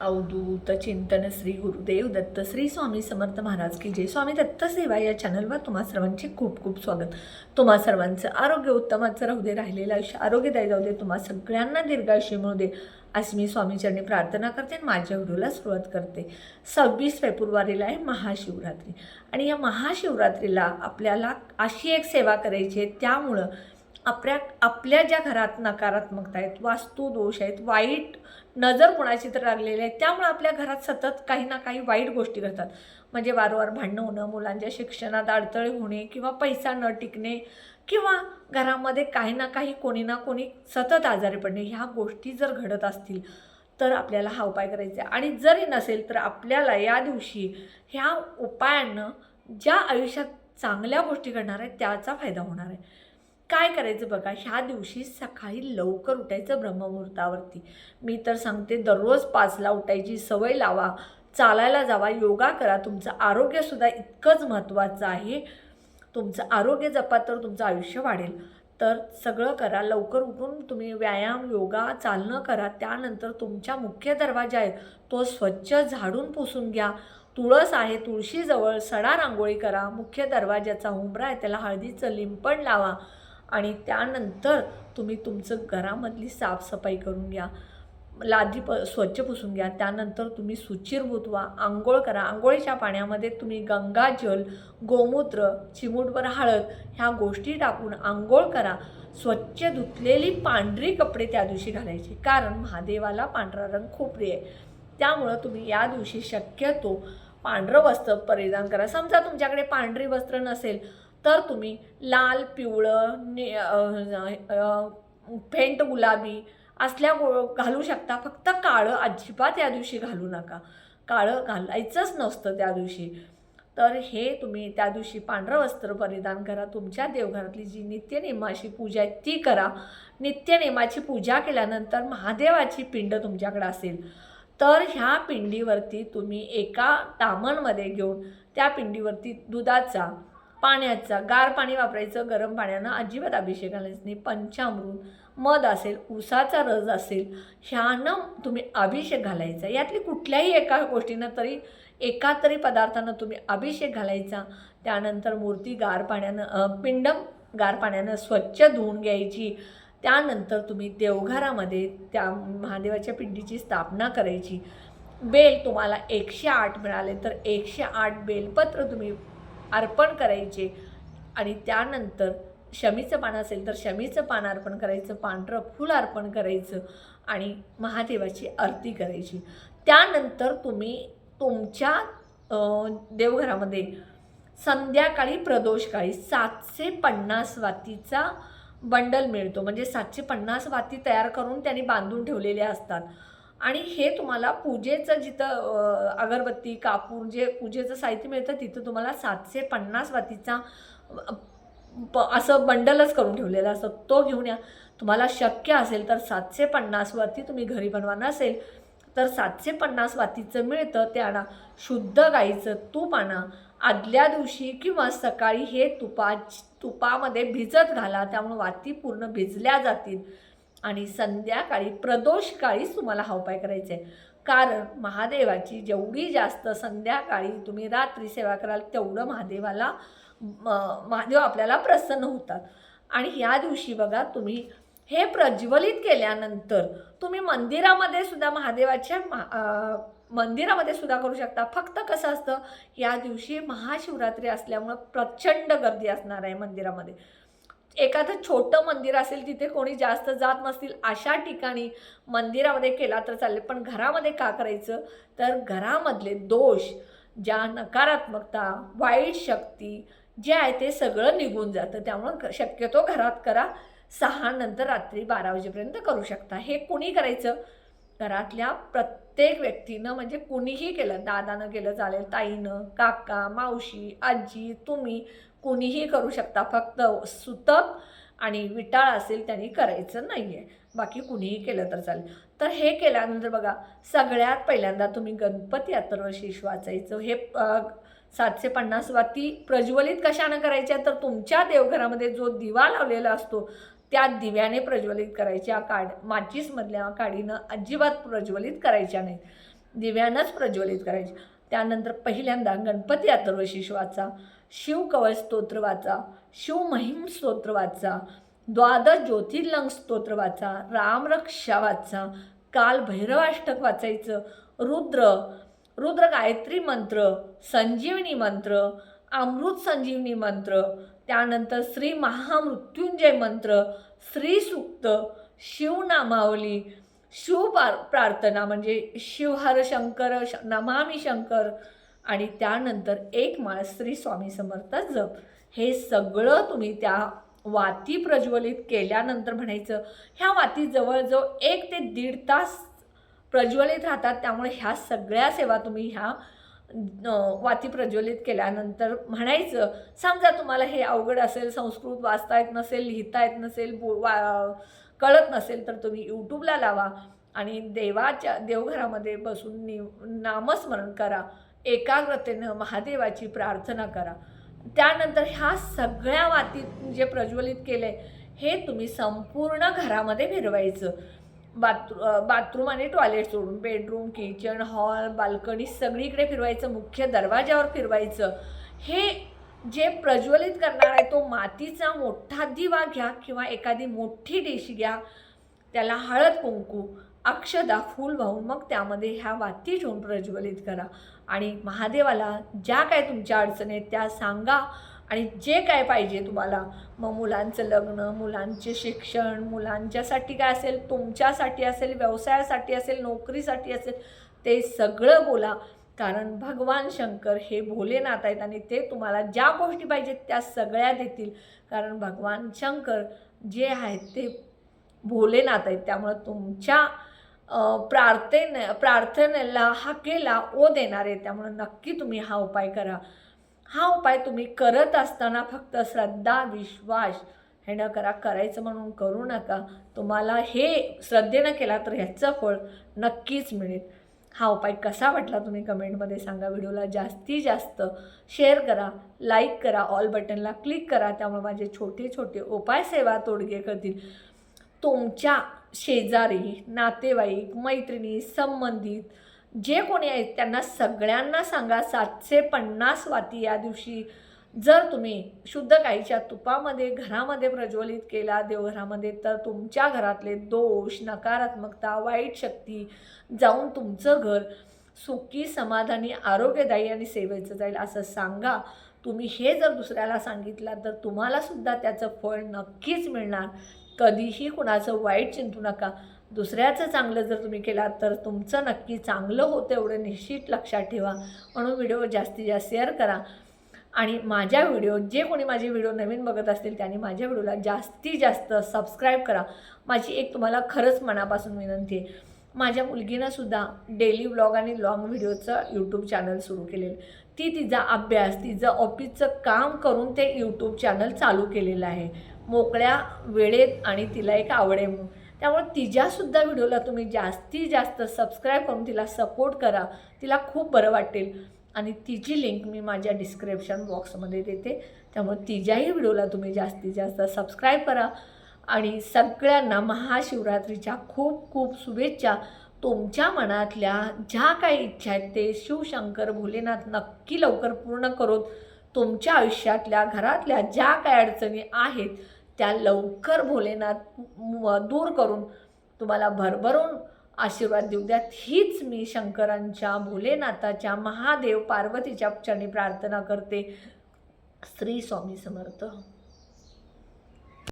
अवधूत चिंतन श्री गुरुदेव दत्त श्री स्वामी समर्थ महाराज की जय. स्वामी दत्त सेवा या चॅनलवर तुम्हा सर्वांचे खूप खूप स्वागत. तुम्हा सर्वांचं आरोग्य उत्तमाचं राहू दे राहिलेलं आयुष्य आरोग्यदायी जाऊ दे तुम्हा सगळ्यांना दीर्घायुष्य मिळू दे अशी मी स्वामीचरणी प्रार्थना करते आणि माझ्या व्हिडिओला सुरुवात करते. सव्वीस फेब्रुवारीला आहे महाशिवरात्री आणि या महाशिवरात्रीला आपल्याला अशी एक सेवा करायची आहे त्यामुळं आपल्या आपल्या ज्या घरात नकारात्मकता आहेत वास्तू दोष आहेत वाईट नजर कोणाची तर लागलेली आहे. त्यामुळे आपल्या घरात सतत काही ना काही वाईट गोष्टी घडतात. म्हणजे वारंवार भांडणं होणं मुलांच्या शिक्षणात अडथळे होणे किंवा पैसा न टिकणे किंवा घरामध्ये काही ना काही कोणी ना कोणी सतत आजारी पडणे ह्या गोष्टी जर घडत असतील तर आपल्याला हा उपाय करायचा आहे. आणि जरी नसेल तर आपल्याला या दिवशी ह्या उपायांनं ज्या आयुष्यात चांगल्या गोष्टी घडणार आहेत त्याचा फायदा होणार आहे. काय करायचं बघा? ह्या दिवशी सकाळी लवकर उठायचं ब्रह्ममुहूर्तावरती. मी तर सांगते दररोज पाचला उठायची सवय लावा. चालायला जावा योगा करा. तुमचं आरोग्यसुद्धा इतकंच महत्त्वाचं आहे. तुमचं आरोग्य जपा तर तुमचं आयुष्य वाढेल. तर सगळं करा. लवकर उठून तुम्ही व्यायाम योगा चालणं करा. त्यानंतर तुमच्या मुख्य दरवाजा आहे तो स्वच्छ झाडून पुसून घ्या. तुळस आहे तुळशीजवळ सडा रांगोळी करा. मुख्य दरवाजाचा उंबरा आहे त्याला हळदीचं लिंपण लावा. आणि त्यानंतर तुम्ही तुमचं घरामधली साफसफाई करून घ्या. लादी प स्वच्छ पुसून घ्या. त्यानंतर तुम्ही सुचिरभूत व्हा आंघोळ करा. आंघोळीच्या पाण्यामध्ये तुम्ही गंगाजल गोमूत्र चिमूटभर हळद ह्या गोष्टी टाकून आंघोळ करा. स्वच्छ धुतलेली पांढरी कपडे त्या दिवशी घालायचे. कारण महादेवाला पांढरा रंग खूप प्रिय आहे. त्यामुळं तुम्ही या दिवशी शक्यतो पांढरं वस्त्र परिधान करा. समजा तुमच्याकडे पांढरी वस्त्र नसेल तर तुम्ही लाल पिवळं ने फेंट गुलाबी असल्या गो घालू शकता. फक्त काळं अजिबात या दिवशी घालू नका. काळं घालायचंच नसतं त्या दिवशी. तर हे तुम्ही त्या दिवशी पांढरं वस्त्र परिधान करा. तुमच्या देवघरातली जी नित्यनेमाची पूजा आहे ती करा. नित्यनेमाची पूजा केल्यानंतर महादेवाची पिंड तुमच्याकडे असेल. तर ह्या पिंडीवरती तुम्ही एका तामणमध्ये घेऊन त्या पिंडीवरती दुधाचा पाण्याचा गार पाणी वापरायचं गरम पाण्यानं अजिबात अभिषेक घालायचं नाही पंचामृत मध असेल उसाचा रस असेल ह्यानं तुम्ही अभिषेक घालायचा. यातली कुठल्याही एका गोष्टीनं तरी एका तरी पदार्थानं तुम्ही अभिषेक घालायचा. त्यानंतर मूर्ती गार पाण्यानं पिंडम गार पाण्यानं स्वच्छ धुवून घ्यायची. त्यानंतर तुम्ही देवघरामध्ये त्या महादेवाच्या पिंडीची स्थापना करायची. बेल तुम्हाला एकशे आठ मिळाले तर एकशे आठ बेलपत्र तुम्ही अर्पण करायचे आणि त्यानंतर शमीचं पान असेल तर शमीचं पान अर्पण करायचं पांढरं फूल अर्पण करायचं आणि महादेवाची आरती करायची. त्यानंतर तुम्ही तुमच्या देवघरामध्ये संध्याकाळी प्रदोषकाळी सातशे पन्नास वातीचा बंडल मिळतो. म्हणजे सातशे पन्नास वाती तयार करून त्यांनी बांधून ठेवलेल्या असतात. आणि हे तुम्हाला पूजेचं जिथं अगरबत्ती कापूर जे पूजेचं साहित्य मिळतं तिथं तुम्हाला सातशे पन्नास वातीचा प असं बंडलच करून ठेवलेलं असतं. तो घेऊन या. तुम्हाला शक्य असेल तर सातशे पन्नास वाती तुम्ही घरी बनवा नसेल तर सातशे पन्नास वातीचं मिळतं ते आणा. शुद्ध गाईचं तूप आणा. आदल्या दिवशी किंवा सकाळी हे तुपा तुपामध्ये भिजत घाला. त्यामुळे वाती पूर्ण भिजल्या जातील. आणि संध्याकाळी प्रदोषकाळीच तुम्हाला हा उपाय करायचा आहे. कारण महादेवाची जेवढी जास्त संध्याकाळी तुम्ही रात्री सेवा कराल तेवढं महादेवाला महादेव आपल्याला प्रसन्न होतात. आणि ह्या दिवशी बघा तुम्ही हे प्रज्वलित केल्यानंतर तुम्ही मंदिरामध्ये सुद्धा महादेवाच्या मा- मंदिरामध्ये सुद्धा करू शकता. फक्त कसं असतं या दिवशी महाशिवरात्री असल्यामुळं प्रचंड गर्दी असणार आहे मंदिरामध्ये. एखादं छोटं मंदिर असेल तिथे कोणी जास्त जात नसतील अशा ठिकाणी मंदिरामध्ये केला तर चालेल. पण घरामध्ये का करायचं? तर घरामधले दोष ज्या नकारात्मकता वाईट शक्ती जे आहे ते सगळं निघून जातं. त्यामुळं शक्यतो घरात करा. सहा नंतर रात्री बारा वाजेपर्यंत करू शकता. हे कुणी करायचं? घरातल्या प्रत्येक व्यक्तीनं म्हणजे कुणीही केलं दादानं केलं चालेल ताईनं काका मावशी आजी तुम्ही कुणीही करू शकता. फक्त सुतक आणि विटाळ असेल त्यांनी करायचं नाही आहे बाकी कुणीही केलं तर चालेल. तर हे केल्यानंतर बघा सगळ्यात पहिल्यांदा तुम्ही गणपती अथर्वशीष वाचायचं हे सातशे पन्नास वाती प्रज्वलित कशानं करायच्या तर तुमच्या देवघरामध्ये जो दिवा लावलेला असतो त्या दिव्याने प्रज्वलित करायच्या काड माचीसमधल्या काडीनं अजिबात प्रज्वलित करायच्या नाहीत. दिव्यानंच प्रज्वलित करायचे. त्यानंतर पहिल्यांदा गणपती अथर्वशीष वाचा शिवकवच स्तोत्र वाचा शिवमहिम स्तोत्र वाचा द्वादश ज्योतिर्लिंग स्तोत्र वाचा रामरक्षा वाचा काल भैरवाष्टक वाचायचं रुद्र रुद्र गायत्री मंत्र संजीवनी मंत्र अमृत संजीवनी मंत्र त्यानंतर श्री महामृत्युंजय मंत्र श्रीसूक्त शिवनामावली शिव पार प्रार्थना म्हणजे शिवहर शंकर श नमामी शंकर आणि त्यानंतर एक माळ श्री स्वामी समर्थ जप. हे सगळं तुम्ही त्या वाती प्रज्वलित केल्यानंतर म्हणायचं ह्या वाती जवळजवळ एक ते दीड तास प्रज्वलित राहतात. त्यामुळे ह्या सगळ्या सेवा तुम्ही ह्या वाती प्रज्वलित केल्यानंतर म्हणायचं समजा तुम्हाला हे अवघड असेल संस्कृत वाचता येत नसेल लिहिता येत नसेल बो वा कळत नसेल तर तुम्ही यूट्यूबला लावा आणि देवाच्या देवघरामध्ये बसून नि नामस्मरण करा एकाग्रतेनं महादेवाची प्रार्थना करा. त्यानंतर ह्या सगळ्या वातीत जे प्रज्वलित केले हे तुम्ही संपूर्ण घरामध्ये फिरवायचं. बाथरू बाथरूम आणि टॉयलेट सोडून. बेडरूम किचन हॉल बाल्कनी सगळीकडे फिरवायचं मुख्य दरवाजावर फिरवायचं. हे जे प्रज्वलित करणार आहे तो मातीचा मोठा दिवा घ्या किंवा एखादी मोठी डिश घ्या. त्याला हळद कुंकू अक्षदा फूल वाहून मग त्यामध्ये ह्या वाती ठेवून प्रज्वलित करा. आणि महादेवाला ज्या काय तुमच्या अडचणी आहेत त्या सांगा. आणि जे काय पाहिजे तुम्हाला मग मुलांचं लग्न मुलांचे शिक्षण मुलांच्यासाठी काय असेल तुमच्यासाठी असेल व्यवसायासाठी असेल नोकरीसाठी असेल ते सगळं बोला. कारण भगवान शंकर हे भोलेनाथ आहेत आणि ते तुम्हाला ज्या गोष्टी पाहिजेत त्या सगळ्या देतील. कारण भगवान शंकर जे आहेत ते भोलेनाथ आहेत. त्यामुळं तुमच्या प्रार्थने प्रार्थनेला हाकेला ओ देणार आहे त्यामुळं नक्की तुम्ही हा उपाय करा. हा उपाय तुम्ही करत असताना फक्त श्रद्धा विश्वास हे न करा करायचं म्हणून करू नका. तुम्हाला हे श्रद्धेनं केला तर ह्याचं फळ नक्कीच मिळेल. हा उपाय कसा वाटला तुम्ही कमेंटमध्ये सांगा. व्हिडिओला जास्तीत जास्त शेअर करा लाईक करा ऑल बटनला क्लिक करा. त्यामुळे माझे छोटे छोटे उपाय सेवा तोडगे करतील. तुमच्या शेजारी नातेवाईक मैत्रिणी संबंधित जे कोणी आहेत त्यांना सगळ्यांना सांगा सातशे पन्नास वाती या दिवशी जर तुम्ही शुद्ध गाईच्या तुपामध्ये घरामध्ये प्रज्वलित केला देवघरामध्ये तर तुमच्या घरातले दोष नकारात्मकता वाईट शक्ती जाऊन तुमचं घर सुखी समाधानी आरोग्यदायी आणि सेवेचं जाईल असं सांगा. तुम्ही हे जर दुसऱ्याला सांगितलं तर तुम्हालासुद्धा त्याचं फळ नक्कीच मिळणार. कधीही कुणाचं वाईट चिंतू नका. दुसऱ्याचं चांगलं जर तुम्ही केलात तर तुमचं नक्की चांगलं होतं एवढं निश्चित लक्षात ठेवा. म्हणून व्हिडिओ जास्तीत जास्त शेअर करा. आणि माझ्या व्हिडिओ जे कोणी माझे व्हिडिओ नवीन बघत असतील त्यांनी माझ्या व्हिडिओला जास्तीत जास्त सबस्क्राईब करा. माझी एक तुम्हाला खरंच मनापासून विनंती आहे. माझ्या मुलगीनंसुद्धा डेली व्लॉग आणि लॉंग व्हिडिओचं यूट्यूब चॅनल सुरू केलेलं ती तिचा अभ्यास तिचं ऑफिसचं काम करून ते यूट्यूब चॅनल चालू केलेलं आहे. मोकळ्या वेळेत आणि तिला एक आवडे त्यामुळे तिच्यासुद्धा व्हिडिओला तुम्ही जास्तीत जास्त सबस्क्राईब करून तिला सपोर्ट करा. तिला खूप बरं वाटेल. आणि तिची लिंक मी माझ्या डिस्क्रिप्शन बॉक्समध्ये देते. त्यामुळे तिच्याही व्हिडिओला तुम्ही जास्तीत जास्त सबस्क्राईब करा. आणि सगळ्यांना महाशिवरात्रीच्या खूप खूप शुभेच्छा. तुमच्या मनातल्या ज्या काही इच्छा आहेत ते शिवशंकर भोलेनाथ नक्की लवकर पूर्ण करून तुमच्या आयुष्यातल्या घरातल्या ज्या काही अडचणी आहेत त्या लवकर भोलेनाथ दूर करून तुम्हाला भरभरून आशीर्वाद देऊ द्यात हीच मी शंकरांच्या भोलेनाथाच्या महादेव पार्वतीच्या क्षणी प्रार्थना करते. श्री स्वामी समर्थ.